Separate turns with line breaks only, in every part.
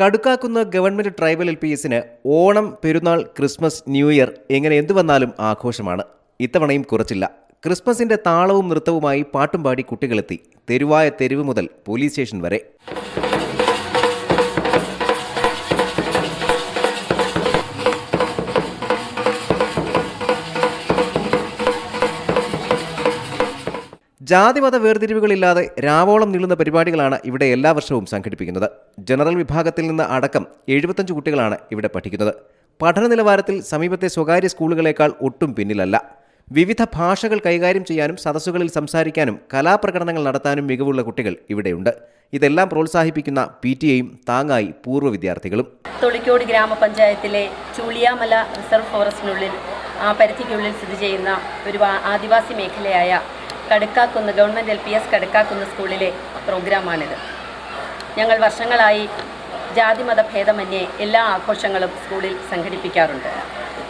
Kadukkakunnu government tribal L P എസിന് ഓണം പെരുന്നാൾ Christmas new year എങ്ങനെ എന്തു വന്നാലും ആഘോഷമാണ്. ഇത്തവണയും കുറച്ചില്ല. ക്രിസ്മസിന്റെ താളവും നൃത്തവുമായി പാട്ടും പാടി കുട്ടികളെത്തി. തെരുവായ തെരുവ് മുതൽ പോലീസ് സ്റ്റേഷൻ വരെ. ജാതിമത വേർതിരിവുകളില്ലാതെ രാവോളം നീളുന്ന പരിപാടികളാണ് ഇവിടെ എല്ലാ വർഷവും സംഘടിപ്പിക്കുന്നത്. ജനറൽ വിഭാഗത്തിൽ നിന്ന് അടക്കം എഴുപത്തഞ്ച് കുട്ടികളാണ് ഇവിടെ പഠിക്കുന്നത്. പഠന നിലവാരത്തിൽ സമീപത്തെ സ്വകാര്യ സ്കൂളുകളേക്കാൾ ഒട്ടും പിന്നിലല്ല. വിവിധ ഭാഷകൾ കൈകാര്യം ചെയ്യാനും സദസ്സുകളിൽ സംസാരിക്കാനും കലാപ്രകടനങ്ങൾ നടത്താനും മികവുള്ള കുട്ടികൾ ഇവിടെയുണ്ട്. ഇതെല്ലാം പ്രോത്സാഹിപ്പിക്കുന്ന പി ടി എയും താങ്ങായി പൂർവ വിദ്യാർത്ഥികളും.
തൊളിക്കോട് ഗ്രാമപഞ്ചായത്തിലെ ചൂളിയാമല റിസർവ് ഫോറസ്റ്റിനുള്ളിൽ ആ പരിധിക്കുള്ളിൽ സ്ഥിതി ചെയ്യുന്ന ഒരു ആദിവാസി മേഖലയായ Kadukkakunnu government L P S Kadukkakunnu സ്കൂളിലെ പ്രോഗ്രാമാണിത്. ഞങ്ങൾ വർഷങ്ങളായി ജാതിമത ഭേദമന്യേ എല്ലാ ആഘോഷങ്ങളും സ്കൂളിൽ സംഘടിപ്പിക്കാറുണ്ട്.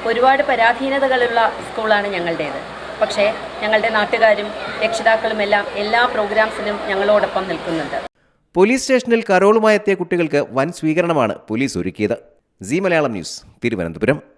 ഒരുപാട് പരാധീനതകളുള്ള സ്കൂളാണ് ഞങ്ങളുടേത്. പക്ഷേ ഞങ്ങളുടെ നാട്ടുകാരും രക്ഷിതാക്കളുമെല്ലാം എല്ലാ പ്രോഗ്രാംസിനും ഞങ്ങളോടൊപ്പം നിൽക്കുന്നുണ്ട്.
പോലീസ് സ്റ്റേഷനിൽ കരോളുമായി എത്തിയ കുട്ടികൾക്ക് വൻ സ്വീകരണമാണ് പോലീസ് ഒരുക്കിയത്. C Malayalam news Thiruvananthapuram.